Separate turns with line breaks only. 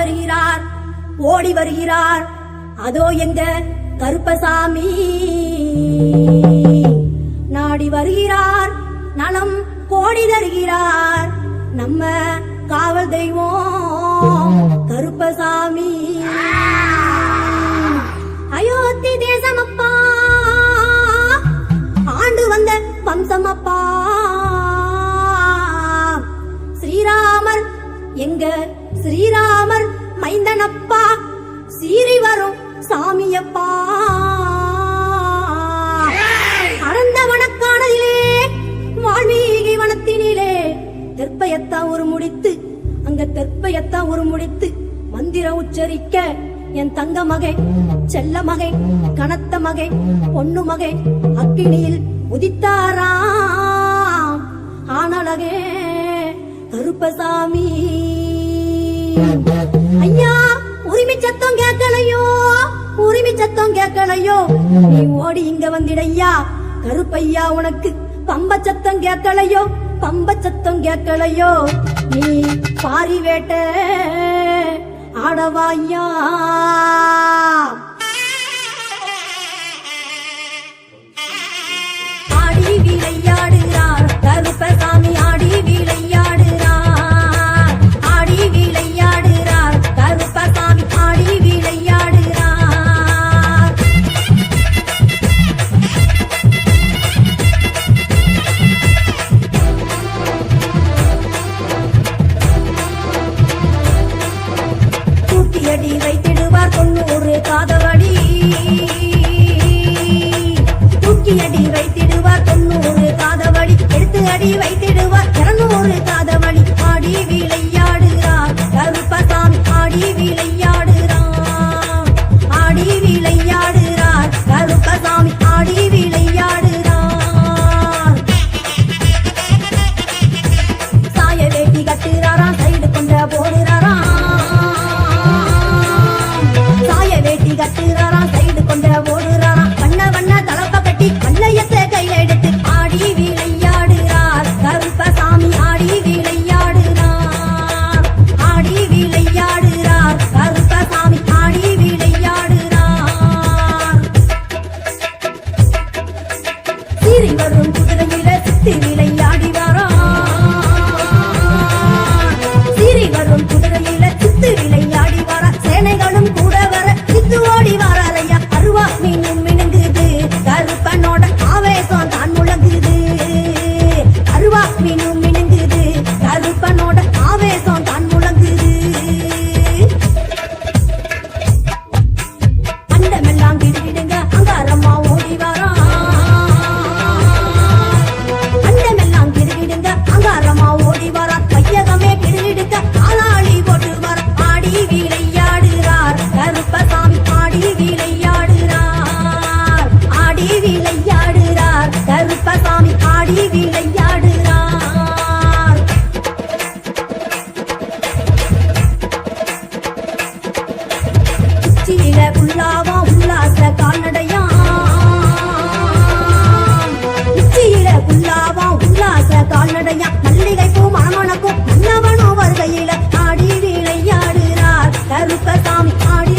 வருகிறார் ஓடி வருகிறார். அதோ எங்க கருப்பசாமி. நாடி வருகிறார் நலம் கோடி தருகிறார். நம்ம காவல் தெய்வம் கருப்பசாமி. ஸ்ரீராமர் மைந்தனப்பா சீறி வரும் சாமியப்பா. அறந்த வனக்கானதிலே வால்மீகி வனத்தினிலே தெற்பயத்தா ஒரு முடித்து அங்க தெற்பயத்தா ஒரு முடித்து மந்திரம் உச்சரிக்க என் தங்க மகை செல்ல மகை கனத்த மகை பொண்ணு மகை அக்கினியில் உதித்தாராம் ஆனழகே கருப்பசாமி. ஐயா உரிமை சத்தம் கேட்கலையோ? உரிமை சத்தம் கேட்கலையோ? நீ ஓடி இங்க வந்திடையா? கருப்பையா உனக்கு பம்ப சத்தம் கேட்கலையோ? பம்ப சத்தம் கேட்கலையோ? நீ பாரி வேட்ட ஆடவாயா அடி வைத்திடுவார் தொண்ணூறு காதவடி தூக்கி அடி வைத்திடுவார் தொண்ணூறு காதவடி எடுத்து அடி வைத்து வள்ளி விளையாடுகிறார். உச்சியில உள்ளாவா உல்லாச கால்நடையா உச்சியில உள்ளாவா உல்லாச கால்நடையா மல்லிகைக்கும் மணமணக்கும் மன்னவனோ வருகையில ஆடி விளையாடுகிறார். கருப்பசாமி ஆடி